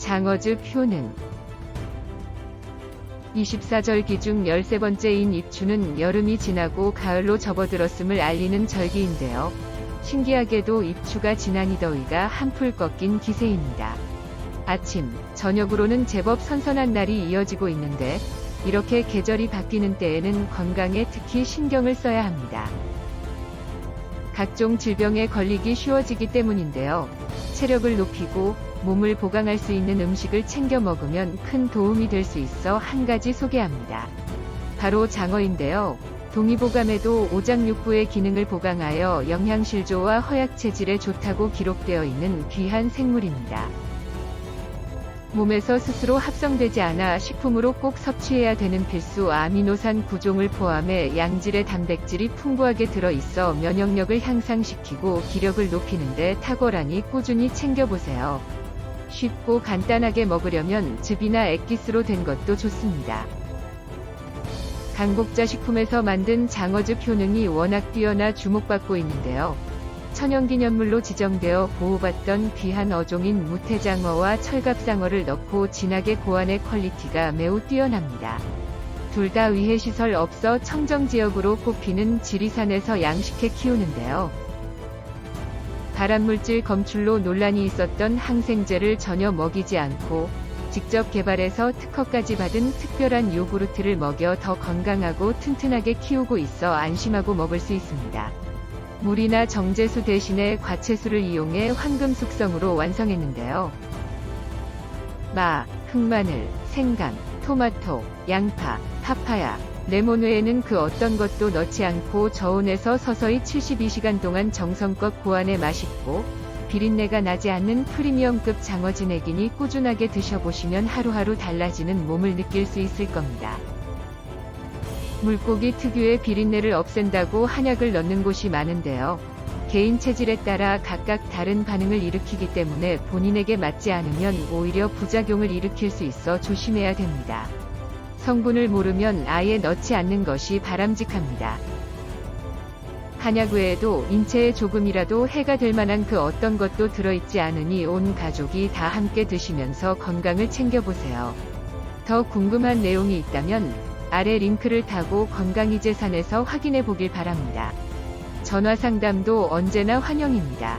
장어즙 효능 24절기 중 13번째인 입추는 여름이 지나고 가을로 접어들었음을 알리는 절기인데요. 신기하게도 입추가 지난 이 더위가 한풀 꺾인 기세입니다. 아침, 저녁으로는 제법 선선한 날이 이어지고 있는데 이렇게 계절이 바뀌는 때에는 건강에 특히 신경을 써야 합니다. 각종 질병에 걸리기 쉬워지기 때문인데요. 체력을 높이고 몸을 보강할 수 있는 음식을 챙겨 먹으면 큰 도움이 될 수 있어 한 가지 소개합니다. 바로 장어인데요. 동의보감에도 오장육부의 기능을 보강하여 영양실조와 허약 체질에 좋다고 기록되어 있는 귀한 생물입니다. 몸에서 스스로 합성되지 않아 식품으로 꼭 섭취해야 되는 필수 아미노산 구종을 포함해 양질의 단백질이 풍부하게 들어있어 면역력을 향상시키고 기력을 높이는데 탁월하니 꾸준히 챙겨보세요. 쉽고 간단하게 먹으려면 즙이나 액기스로 된 것도 좋습니다. 강복자 식품에서 만든 장어즙 효능이 워낙 뛰어나 주목받고 있는데요. 천연기념물로 지정되어 보호받던 귀한 어종인 무태장어와 철갑상어를 넣고 진하게 고안의 퀄리티가 매우 뛰어납니다. 둘 다 위해시설 없어 청정지역으로 꼽히는 지리산에서 양식해 키우는데요. 발암물질 검출로 논란이 있었던 항생제를 전혀 먹이지 않고 직접 개발해서 특허까지 받은 특별한 요구르트를 먹여 더 건강하고 튼튼하게 키우고 있어 안심하고 먹을 수 있습니다. 물이나 정제수 대신에 과채수를 이용해 황금 숙성으로 완성했는데요. 마, 흑마늘, 생강, 토마토, 양파, 파파야, 레몬 외에는 그 어떤 것도 넣지 않고 저온에서 서서히 72시간 동안 정성껏 고안해 맛있고 비린내가 나지 않는 프리미엄급 장어 진액이니 꾸준하게 드셔보시면 하루하루 달라지는 몸을 느낄 수 있을 겁니다. 물고기 특유의 비린내를 없앤다고 한약을 넣는 곳이 많은데요. 개인 체질에 따라 각각 다른 반응을 일으키기 때문에 본인에게 맞지 않으면 오히려 부작용을 일으킬 수 있어 조심해야 됩니다. 성분을 모르면 아예 넣지 않는 것이 바람직합니다. 한약 외에도 인체에 조금이라도 해가 될 만한 그 어떤 것도 들어있지 않으니 온 가족이 다 함께 드시면서 건강을 챙겨보세요. 더 궁금한 내용이 있다면 아래 링크를 타고 건강이재산에서 확인해 보길 바랍니다. 전화 상담도 언제나 환영입니다.